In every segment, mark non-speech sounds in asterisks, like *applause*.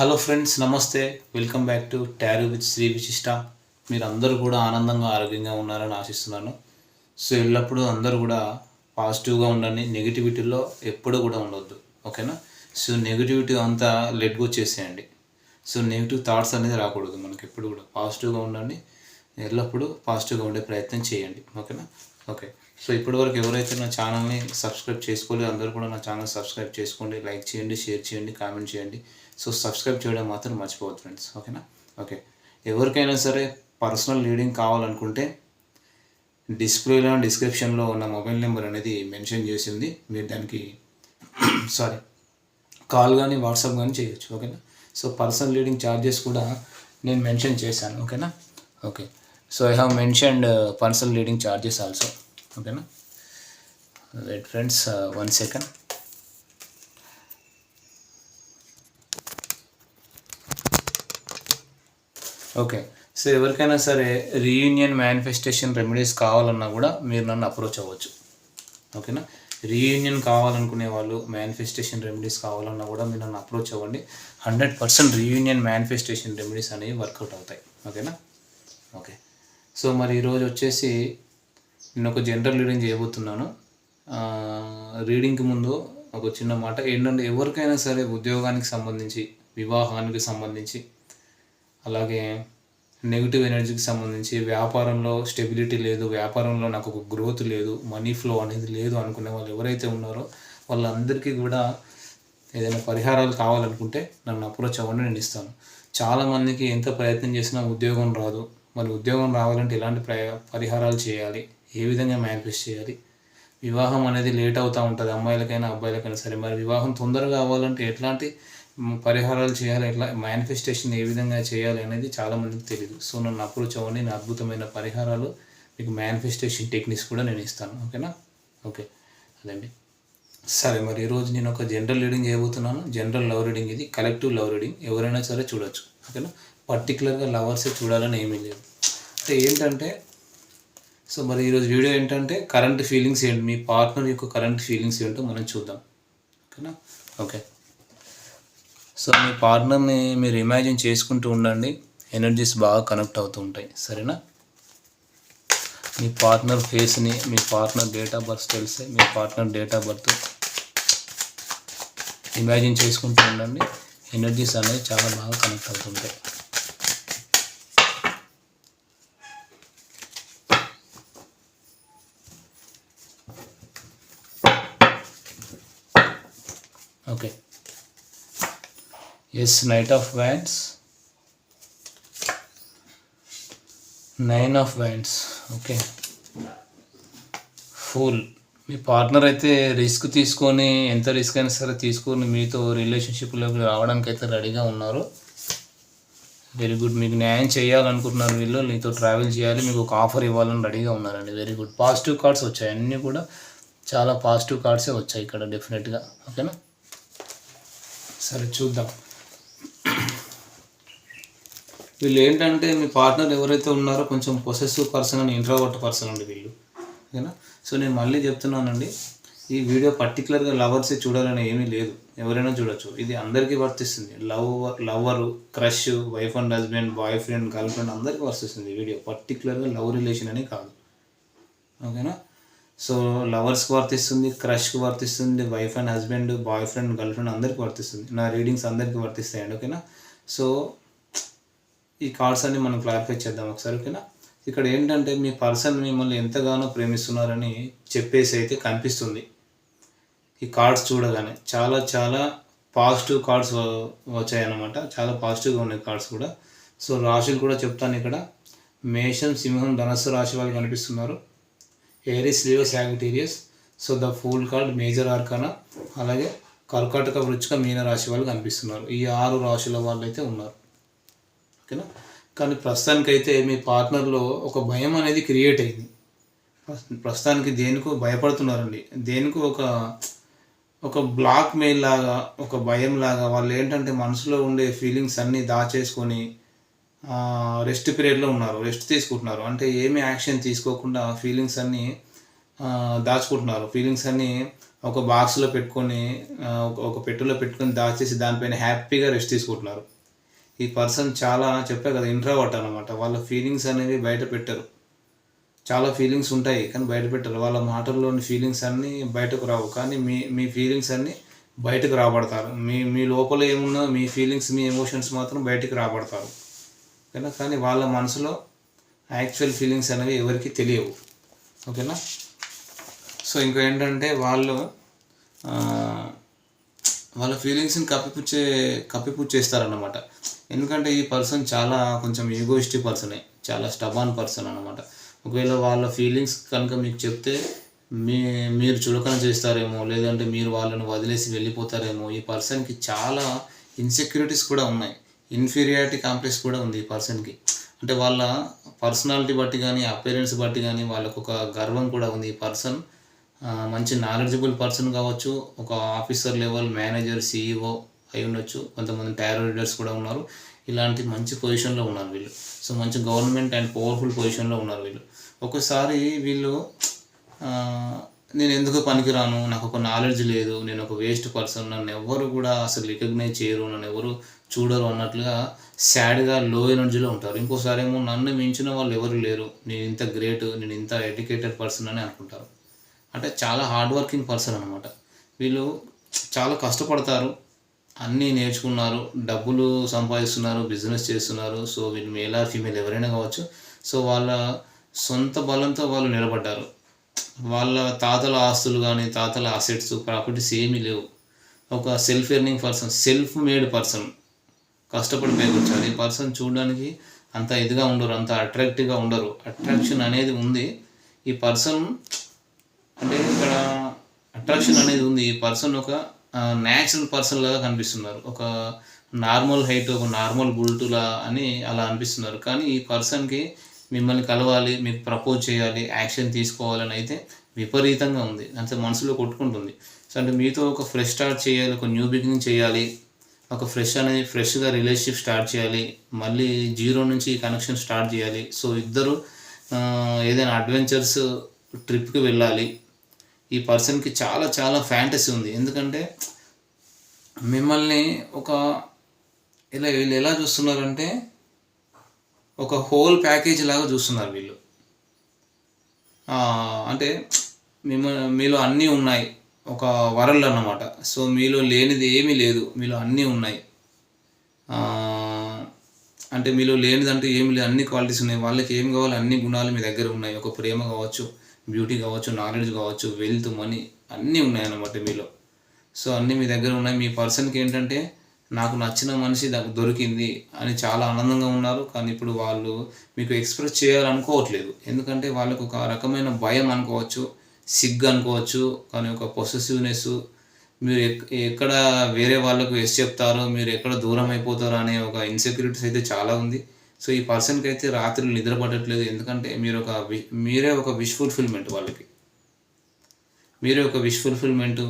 Hello friends నమస్తే. Welcome back to tarot with Shri Vishishta. మీరు అందరూ కూడా ఆనందంగా ఆరోగ్యంగా ఉన్నారని ఆశిస్తున్నాను. సో ఎల్లప్పుడూ అందరూ కూడా పాజిటివ్గా ఉండండి. నెగిటివిటీలో ఎప్పుడూ కూడా ఉండొద్దు. ఓకేనా? సో నెగిటివిటీ అంతా లెట్ గో చేసేయండి. సో నెగిటివ్ థాట్స్ అనేది రాకూడదు మనకి ఎప్పుడు కూడా. పాజిటివ్గా ఉండండి. ఎల్లప్పుడూ పాజిటివ్గా ఉండే ప్రయత్నం చేయండి. ఓకేనా? ఓకే. సో ఇప్పటివరకు ఎవరైతే నా ఛానల్ని సబ్స్క్రైబ్ చేసుకోలేదు అందరూ కూడా నా ఛానల్ సబ్స్క్రైబ్ చేసుకోండి. లైక్ చేయండి షేర్ చేయండి కామెంట్ చేయండి. సో సబ్స్క్రైబ్ చేయడం మాత్రం మర్చిపోవద్దు ఫ్రెండ్స్ ఓకేనా? ఓకే. ఎవరికైనా సరే పర్సనల్ లీడింగ్ కావాలనుకుంటే డిస్ప్లేలో డిస్క్రిప్షన్లో ఉన్న మొబైల్ నెంబర్ అనేది మెన్షన్ చేసింది. మీరు దానికి *coughs* సారీ కాల్ కానీ వాట్సాప్ కానీ చేయొచ్చు ఓకేనా? సో పర్సనల్ లీడింగ్ ఛార్జెస్ కూడా నేను మెన్షన్ చేశాను ఓకేనా? Okay. So I have mentioned uh, personal leading charges also ఓకేనా? Right friends one second okay. So ఎవరికైనా సరే రీయూనియన్ మేనిఫెస్టేషన్ రెమెడీస్ కావాలన్నా కూడా మీరు నన్ను అప్రోచ్ అవ్వచ్చు. ఓకేనా? రీయూనియన్ కావాలనుకునే వాళ్ళు మేనిఫెస్టేషన్ రెమెడీస్ కావాలన్నా కూడా మీరు నన్ను అప్రోచ్ అవ్వండి. Hundred percent reunion manifestation remedies అనేవి వర్కౌట్ అవుతాయి. ఓకేనా? ఓకే. సో మరి ఈరోజు వచ్చేసి నేను ఒక జనరల్ రీడింగ్ చేయబోతున్నాను. రీడింగ్కి ముందు ఒక చిన్న మాట. ఏంటంటే ఎవరికైనా సరే ఉద్యోగానికి సంబంధించి వివాహానికి సంబంధించి అలాగే నెగిటివ్ ఎనర్జీకి సంబంధించి వ్యాపారంలో స్టెబిలిటీ లేదు వ్యాపారంలో నాకు ఒక గ్రోత్ లేదు మనీ ఫ్లో అనేది లేదు అనుకునే వాళ్ళు ఎవరైతే ఉన్నారో వాళ్ళందరికీ కూడా ఏదైనా పరిహారాలు కావాలనుకుంటే నన్ను అప్రోచ్ అవ్వండి నేను ఇస్తాను. చాలామందికి ఎంత ప్రయత్నం చేసినా ఉద్యోగం రాదు. మరి ఉద్యోగం రావాలంటే ఎలాంటి ప్రయ పరిహారాలు చేయాలి? ఏ విధంగా మేనిఫెస్ట్ చేయాలి? వివాహం అనేది లేట్ అవుతూ ఉంటుంది. అమ్మాయిలకైనా అబ్బాయిలకైనా సరే. మరి వివాహం తొందరగా అవ్వాలంటే ఎట్లాంటి పరిహారాలు చేయాలి ఎట్లా మేనిఫెస్టేషన్ ఏ విధంగా చేయాలి అనేది చాలామందికి తెలియదు సో నన్ను అప్రోచ్ అవ్వండి నా అద్భుతమైన పరిహారాలు మీకు మేనిఫెస్టేషన్ టెక్నిక్స్ కూడా నేను ఇస్తాను. ఓకేనా? ఓకే. అదండి. సరే మరి ఈరోజు నేను ఒక జనరల్ రీడింగ్ చేయబోతున్నాను. జనరల్ లవ్ రీడింగ్ ఇది కలెక్టివ్ లవ్ రీడింగ్ ఎవరైనా సరే చూడొచ్చు. ఓకేనా? పర్టికులర్గా లవర్సే చూడాలని ఏమీ లేదు. అంటే ఏంటంటే సో మరి ఈరోజు వీడియో ఏంటంటే కరెంట్ ఫీలింగ్స్ ఏంటి? మీ పార్ట్నర్ యొక్క కరెంట్ ఫీలింగ్స్ ఏంటో మనం చూద్దాం. ఓకేనా? ఓకే. సో మీ పార్ట్నర్ని మీరు ఇమాజిన్ చేసుకుంటూ ఉండండి. ఎనర్జీస్ బాగా కనెక్ట్ అవుతూ ఉంటాయి. సరేనా? మీ పార్ట్నర్ ఫేస్ని మీ పార్ట్నర్ డేట్ ఆఫ్ బర్త్ తెలిస్తే మీ partner date of birth imagine చేసుకుంటూ ఉండండి. ఎనర్జీస్ అనేవి చాలా బాగా కనెక్ట్ అవుతుంటాయి okay yes knight of wands nine of wands okay full me partner అయితే రిస్క్ తీసుకొని ఎంత రిస్క్ అయినా సరే తీసుకొని మీతో రిలేషన్షిప్లోకి రావడానికి అయితే రెడీగా ఉన్నారు. వెరీ గుడ్ మీకు న్యాయం చేయాలనుకుంటున్నారు వీళ్ళు. మీతో ట్రావెల్ చేయాలి. మీకు ఒక ఆఫర్ ఇవ్వాలని రెడీగా ఉన్నారండి. వెరీ గుడ్ పాజిటివ్ కార్డ్స్ వచ్చాయి. అన్నీ కూడా చాలా పాజిటివ్ కార్డ్సే వచ్చాయి ఇక్కడ డెఫినెట్గా ఓకేనా సరే చూద్దాం. వీళ్ళు ఏంటంటే మీ పార్ట్నర్ ఎవరైతే ఉన్నారో కొంచెం పొసెసివ్ పర్సన్ అని ఇంట్రావర్ట్ పర్సన్ అండి వీళ్ళు. ఓకేనా? సో నేను మళ్ళీ చెప్తున్నానండి ఈ వీడియో పర్టికులర్గా లవర్స్ చూడాలని ఏమీ లేదు. ఎవరైనా చూడొచ్చు. ఇది అందరికీ వర్తిస్తుంది. Love lover crush wife and husband boyfriend girlfriend అందరికీ వర్తిస్తుంది వీడియో. పర్టికులర్గా లవ్ రిలేషన్ అని కాదు. ఓకేనా? సో లవర్స్కి వర్తిస్తుంది క్రష్కి వర్తిస్తుంది wife and husband boyfriend girlfriend అందరికీ వర్తిస్తుంది. నా రీడింగ్స్ అందరికీ వర్తిస్తాయండి. ఓకేనా? సో ఈ కార్డ్స్ అన్ని మనం క్లారిఫై చేద్దాం ఒకసారి ఓకేనా ఇక్కడ ఏంటంటే మీ పర్సన్ మిమ్మల్ని ఎంతగానో ప్రేమిస్తున్నారని చెప్పేసి అయితే కనిపిస్తుంది. ఈ కార్డ్స్ చూడగానే చాలా చాలా పాజిటివ్ కార్డ్స్ వచ్చాయన్నమాట. చాలా పాజిటివ్గా ఉన్నాయి కార్డ్స్ కూడా. సో రాశులు కూడా చెప్తాను ఇక్కడ. మేషం సింహం ధనస్సు రాశి వాళ్ళు కనిపిస్తున్నారు. Aries Leo Sagittarius. So the fool card major arcana. అలాగే కర్కాటక వృచ్చిక మీన రాశి వాళ్ళు కనిపిస్తున్నారు. ఈ ఆరు రాశుల వాళ్ళు అయితే ఉన్నారు. ఓకేనా కానీ ప్రస్తుతానికైతే మీ పార్ట్నర్లో ఒక భయం అనేది క్రియేట్ అయింది. ప్రస్తుతానికి దేనికో భయపడుతున్నారండి. దేనికో ఒక ఒక బ్లాక్ మెయిల్ లాగా ఒక భయం లాగా వాళ్ళు ఏంటంటే మనసులో ఉండే ఫీలింగ్స్ అన్నీ దాచేసుకొని రెస్ట్ పీరియడ్లో ఉన్నారు. రెస్ట్ తీసుకుంటున్నారు. అంటే ఏమి యాక్షన్ తీసుకోకుండా ఫీలింగ్స్ అన్నీ దాచుకుంటున్నారు. ఫీలింగ్స్ అన్నీ ఒక బాక్స్లో పెట్టుకొని ఒక- ఒక పెట్టెలో పెట్టుకొని దాచేసి దానిపైన హ్యాపీగా రెస్ట్ తీసుకుంటున్నారు. ఈ పర్సన్ చాలా చెప్పా కదా ఇంట్రావర్ట్ అనమాట వాళ్ళ ఫీలింగ్స్ అనేవి బయట పెట్టరు. చాలా ఫీలింగ్స్ ఉంటాయి కానీ బయట పెట్టరు. వాళ్ళ మాటల్లోని ఫీలింగ్స్ అన్నీ బయటకు రావు. కానీ మీ మీ ఫీలింగ్స్ అన్నీ బయటకు రాబడతారు. మీ మీ లోపల ఏమున్నా మీ ఫీలింగ్స్ మీ ఎమోషన్స్ మాత్రం బయటకు రాబడతారు. ఓకేనా? కానీ వాళ్ళ మనసులో యాక్చువల్ ఫీలింగ్స్ అనేవి ఎవరికి తెలియవు. ఓకేనా? సో ఇంకా ఏంటంటే వాళ్ళు వాళ్ళ ఫీలింగ్స్ని కప్పిపుచ్చే కప్పిపుచ్చేస్తారన్నమాట. ఎందుకంటే ఈ పర్సన్ చాలా కొంచెం ఈగోయిస్టిక్ పర్సనే చాలా స్టబాన్ పర్సన్ అనమాట ఒకవేళ వాళ్ళ ఫీలింగ్స్ కనుక మీకు చెప్తే మీ మీరు చులకన చేస్తారేమో లేదంటే మీరు వాళ్ళని వదిలేసి వెళ్ళిపోతారేమో ఈ పర్సన్కి చాలా ఇన్సెక్యూరిటీస్ కూడా ఉన్నాయి. ఇన్ఫీరియారిటీ కాంప్లెక్స్ కూడా ఉంది ఈ పర్సన్కి అంటే వాళ్ళ పర్సనాలిటీ బట్టి కానీ అపేరెన్స్ బట్టి కానీ వాళ్ళకు ఒక గర్వం కూడా ఉంది ఈ పర్సన్. మంచి నాలెడ్జబుల్ పర్సన్ కావచ్చు. ఒక ఆఫీసర్ లెవెల్ మేనేజర్ సీఈఓ అయి ఉండొచ్చు. కొంతమంది టైరో రీడర్స్ కూడా ఉన్నారు. ఇలాంటి మంచి పొజిషన్లో ఉన్నారు వీళ్ళు. సో మంచి గవర్నమెంట్ అండ్ పవర్ఫుల్ పొజిషన్లో ఉన్నారు వీళ్ళు. ఒకసారి వీళ్ళు నేను ఎందుకు పనికిరాను? నాకు ఒక నాలెడ్జ్ లేదు. నేను ఒక వేస్ట్ పర్సన్ నన్ను ఎవరు కూడా అసలు రికగ్నైజ్ చేయరు. నన్ను ఎవరు చూడరు అన్నట్లుగా సాడ్గా లో ఎనర్జీలో ఉంటారు. ఇంకోసారి ఏమో నన్ను మించిన వాళ్ళు ఎవరు లేరు. నేను ఇంత గ్రేట్ నేను ఇంత ఎడ్యుకేటెడ్ పర్సన్ అని అనుకుంటారు. అంటే చాలా హార్డ్ వర్కింగ్ పర్సన్ అనమాట వీళ్ళు చాలా కష్టపడతారు. అన్నీ నేర్చుకున్నారు డబ్బులు సంపాదిస్తున్నారు బిజినెస్ చేస్తున్నారు. సో వీళ్ళు మేల్ ఆర్ ఫీమేల్ ఎవరైనా కావచ్చు. సో వాళ్ళ సొంత బలంతో వాళ్ళు నిలబడ్డారు. వాళ్ళ తాతల ఆస్తులు కానీ తాతల అసెట్స్ ప్రాపర్టీస్ ఏమీ లేవు. ఒక self earning person self made person కష్టపడి పైకి వచ్చారు ఈ పర్సన్ చూడడానికి అంత ఇదిగా ఉండరు అంత అట్రాక్టివ్గా ఉండరు. అట్రాక్షన్ అనేది ఉంది. ఈ పర్సన్ అంటే ఇక్కడ అట్రాక్షన్ అనేది ఉంది. ఈ పర్సన్ ఒక న్యాచురల్ పర్సన్ లాగా కనిపిస్తున్నారు. ఒక నార్మల్ హైట్ ఒక నార్మల్ బుల్టులా అని అలా అనిపిస్తున్నారు. కానీ ఈ పర్సన్కి మిమ్మల్ని కలవాలి మీకు ప్రపోజ్ చేయాలి యాక్షన్ తీసుకోవాలని అయితే విపరీతంగా ఉంది. అంటే మనసులో కొట్టుకుంటుంది. సో అంటే మీతో ఒక ఫ్రెష్ స్టార్ట్ చేయాలి ఒక న్యూ బిగినింగ్ చేయాలి ఒక ఫ్రెష్ అనేది ఫ్రెష్గా రిలేషన్షిప్ స్టార్ట్ చేయాలి మళ్ళీ జీరో నుంచి కనెక్షన్ స్టార్ట్ చేయాలి. సో ఇద్దరు ఏదైనా అడ్వెంచర్స్ ట్రిప్కి వెళ్ళాలి ఈ పర్సన్కి చాలా చాలా ఫ్యాంటసీ ఉంది. ఎందుకంటే మిమ్మల్ని ఒక ఇలా వీళ్ళు ఎలా చూస్తున్నారంటే ఒక హోల్ ప్యాకేజ్ లాగా చూస్తున్నారు వీళ్ళు. అంటే మిమ్మ మీలో అన్నీ ఉన్నాయి. ఒక వరల్డ్ అన్నమాట. సో మీలో లేనిది ఏమీ లేదు. మీలో అన్నీ ఉన్నాయి. అంటే మీలో లేనిదంటూ ఏమి లేదు. అన్ని క్వాలిటీస్ ఉన్నాయి. వాళ్ళకి ఏం కావాలి? అన్ని గుణాలు మీ దగ్గర ఉన్నాయి. ఒక ప్రేమ కావచ్చు బ్యూటీ కావచ్చు నాలెడ్జ్ కావచ్చు వెల్త్ మనీ అన్నీ ఉన్నాయన్నమాట మీలో. సో అన్నీ మీ దగ్గర ఉన్నాయి. మీ పర్సన్కి ఏంటంటే నాకు నచ్చిన మనిషి నాకు దొరికింది అని చాలా ఆనందంగా ఉన్నారు. కానీ ఇప్పుడు వాళ్ళు మీకు ఎక్స్ప్రెస్ చేయాలనుకోవట్లేదు. ఎందుకంటే వాళ్ళకు ఒక రకమైన భయం అనుకోవచ్చు సిగ్గు అనుకోవచ్చు కానీ ఒక పొసెసివ్నెస్ మీరు ఎక్- ఎక్కడ వేరే వాళ్ళకు ఎస్ చెప్తారో మీరు ఎక్కడ దూరం అయిపోతారో అనే ఒక ఇన్సెక్యూరిటీస్ అయితే చాలా ఉంది. సో ఈ పర్సన్కి అయితే రాత్రి నిద్ర పడట్లేదు ఎందుకంటే మీరు ఒక వి- మీరే ఒక విష్ ఫుల్ఫిల్మెంట్ వాళ్ళకి. మీరే ఒక విష్ ఫుల్ఫిల్మెంట్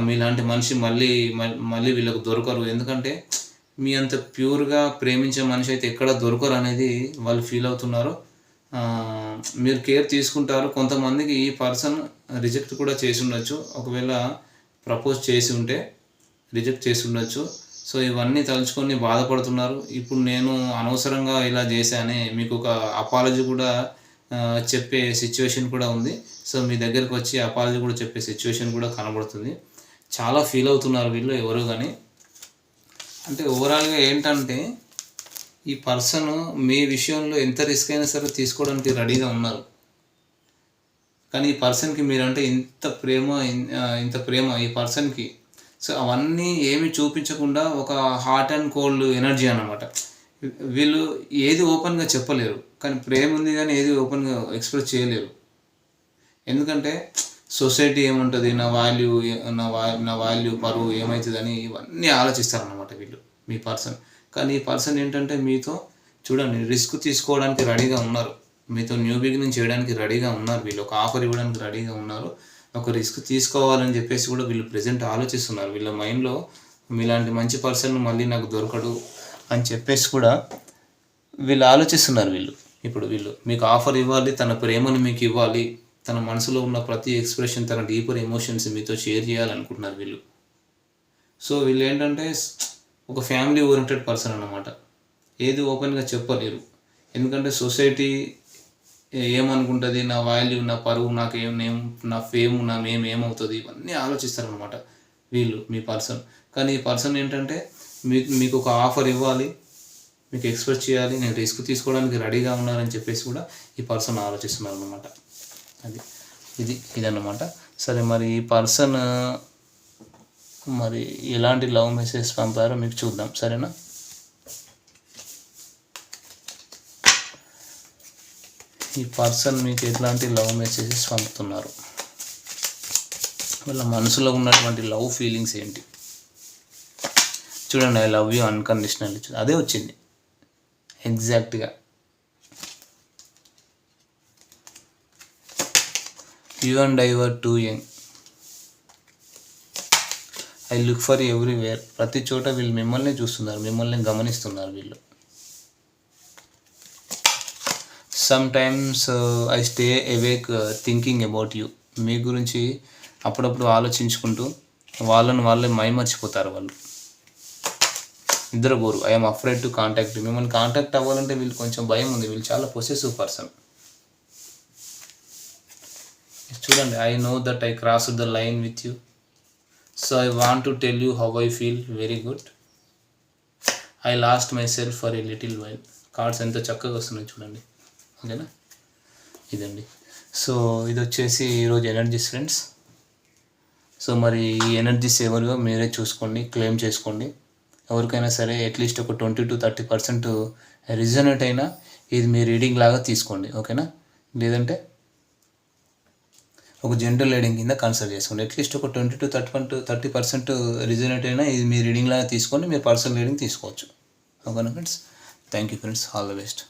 మీలాంటి మనిషి మళ్ళీ మళ్ళీ వీళ్ళకు దొరకరు. ఎందుకంటే మీ అంత ప్యూర్గా ప్రేమించే మనిషి అయితే ఎక్కడ దొరకరు అనేది వాళ్ళు ఫీల్ అవుతున్నారు. మీరు కేర్ తీసుకుంటారు. కొంతమందికి ఈ పర్సన్ రిజెక్ట్ కూడా చేసి ఉండొచ్చు. ఒకవేళ ప్రపోజ్ చేసి ఉంటే రిజెక్ట్ చేసి ఉండొచ్చు. సో ఇవన్నీ తలుచుకొని బాధపడుతున్నారు. ఇప్పుడు నేను అనవసరంగా ఇలా చేశానే మీకు ఒక అపాలజీ కూడా చెప్పే సిచ్యువేషన్ కూడా ఉంది. సో మీ దగ్గరకు వచ్చి అపాలజీ కూడా చెప్పే సిచ్యువేషన్ కూడా కనబడుతుంది. చాలా ఫీల్ అవుతున్నారు వీళ్ళు ఎవరు కానీ అంటే ఓవరాల్గా ఏంటంటే ఈ పర్సన్ మీ విషయంలో ఎంత రిస్క్ అయినా సరే తీసుకోవడానికి రెడీగా ఉన్నారు. కానీ ఈ పర్సన్కి మీరంటే ఇంత ప్రేమ ఇంత ప్రేమ ఈ పర్సన్కి సో అవన్నీ ఏమి చూపించకుండా ఒక హాట్ అండ్ కోల్డ్ ఎనర్జీ అన్నమాట. వీళ్ళు ఏది ఓపెన్గా చెప్పలేరు. కానీ ప్రేమ ఉంది కానీ ఏది ఓపెన్గా ఎక్స్ప్రెస్ చేయలేరు. ఎందుకంటే సొసైటీ ఏముంటుంది? నా వాల్యూ నా వా నా వాల్యూ పరువు ఏమవుతుందని ఇవన్నీ ఆలోచిస్తారనమాట వీళ్ళు మీ పర్సన్. కానీ ఈ పర్సన్ ఏంటంటే మీతో చూడండి రిస్క్ తీసుకోవడానికి రెడీగా ఉన్నారు. మీతో న్యూ బిగినింగ్ చేయడానికి రెడీగా ఉన్నారు వీళ్ళు. ఒక ఆఫర్ ఇవ్వడానికి రెడీగా ఉన్నారు. ఒక రిస్క్ తీసుకోవాలని చెప్పేసి కూడా వీళ్ళు ప్రజెంట్ ఆలోచిస్తున్నారు. వీళ్ళ మైండ్లో మీలాంటి మంచి పర్సన్ మళ్ళీ నాకు దొరకడు అని చెప్పేసి కూడా వీళ్ళు ఆలోచిస్తున్నారు వీళ్ళు. ఇప్పుడు వీళ్ళు మీకు ఆఫర్ ఇవ్వాలి తన ప్రేమను మీకు ఇవ్వాలి తన మనసులో ఉన్న ప్రతి ఎక్స్ప్రెషన్ తన డీపర్ ఎమోషన్స్ మీతో షేర్ చేయాలనుకుంటున్నారు వీళ్ళు. సో వీళ్ళు ఏంటంటే ఒక ఫ్యామిలీ ఓరియంటెడ్ పర్సన్ అనమాట ఏది ఓపెన్గా చెప్పలేరు. ఎందుకంటే సొసైటీ ఏమనుకుంటుంది? నా వాల్యూ నా పరువు నాకు ఏం నేమ్ నా ఫేమ్ నా నేమ్ ఏమవుతుంది? ఇవన్నీ ఆలోచిస్తారు అనమాట వీళ్ళు మీ పర్సన్ కానీ ఈ పర్సన్ ఏంటంటే మీకు మీకు ఒక ఆఫర్ ఇవ్వాలి మీకు ఎక్స్ప్రెస్ చేయాలి నేను రిస్క్ తీసుకోవడానికి రెడీగా ఉన్నానని చెప్పేసి కూడా ఈ పర్సన్ ఆలోచిస్తున్నారు అనమాట అది ఇది ఇదన్నమాట. సరే మరి ఈ పర్సన్ మరి ఎలాంటి లవ్ మెసేజ్ పంపారో మీకు చూద్దాం. సరేనా? ఈ పర్సన్ మీకు ఎట్లాంటి లవ్ మెసేజెస్ పంపుతున్నారు? వాళ్ళ మనసులో ఉన్నటువంటి లవ్ ఫీలింగ్స్ ఏంటి? చూడండి ఐ లవ్ యూ అన్కండిషనల్ అదే వచ్చింది. ఎగ్జాక్ట్గా you and I were too young I look for everywhere ప్రతి చోట వీళ్ళు మిమ్మల్ని చూస్తున్నారు మిమ్మల్ని గమనిస్తున్నారు వీళ్ళు. Sometimes I stay awake thinking about you మీ గురించి అప్పుడప్పుడు ఆలోచించుకుంటూ వాళ్ళని వాళ్ళే మైమర్చిపోతారు వాళ్ళు. నిద్రపోరు ఐఎమ్ అఫ్రైడ్ టు కాంటాక్ట్ మిమ్మల్ని కాంటాక్ట్ అవ్వాలంటే వీళ్ళు కొంచెం భయం ఉంది. వీళ్ళు చాలా పొసెసివ్ పర్సన్ చూడండి I know that I cross the line with you so I want to tell you how I feel very good I lost myself for a little while cards ఎంత చక్కగా వస్తున్నాయి చూడండి. ఓకేనా ఇదండి. సో ఇది వచ్చేసి ఈరోజు ఎనర్జీస్ ఫ్రెండ్స్. సో మరి ఈ ఎనర్జీస్ ఎవరివో మీరే చూసుకోండి క్లెయిమ్ చేసుకోండి. ఎవరికైనా సరే అట్లీస్ట్ ఒక twenty two thirty percent resonate అయినా ఇది మీ రీడింగ్ లాగా తీసుకోండి ఓకేనా? లేదంటే ఒక జనరల్ రీడింగ్ కింద కన్సల్ట్ చేసుకోండి. అట్లీస్ట్ ఒక twenty two thirty one two thirty percent resonate అయినా ఇది మీ రీడింగ్ లాగా తీసుకొని మీరు పర్సనల్ రీడింగ్ తీసుకోవచ్చు. ఓకేనా friends? Thank you friends. All the best.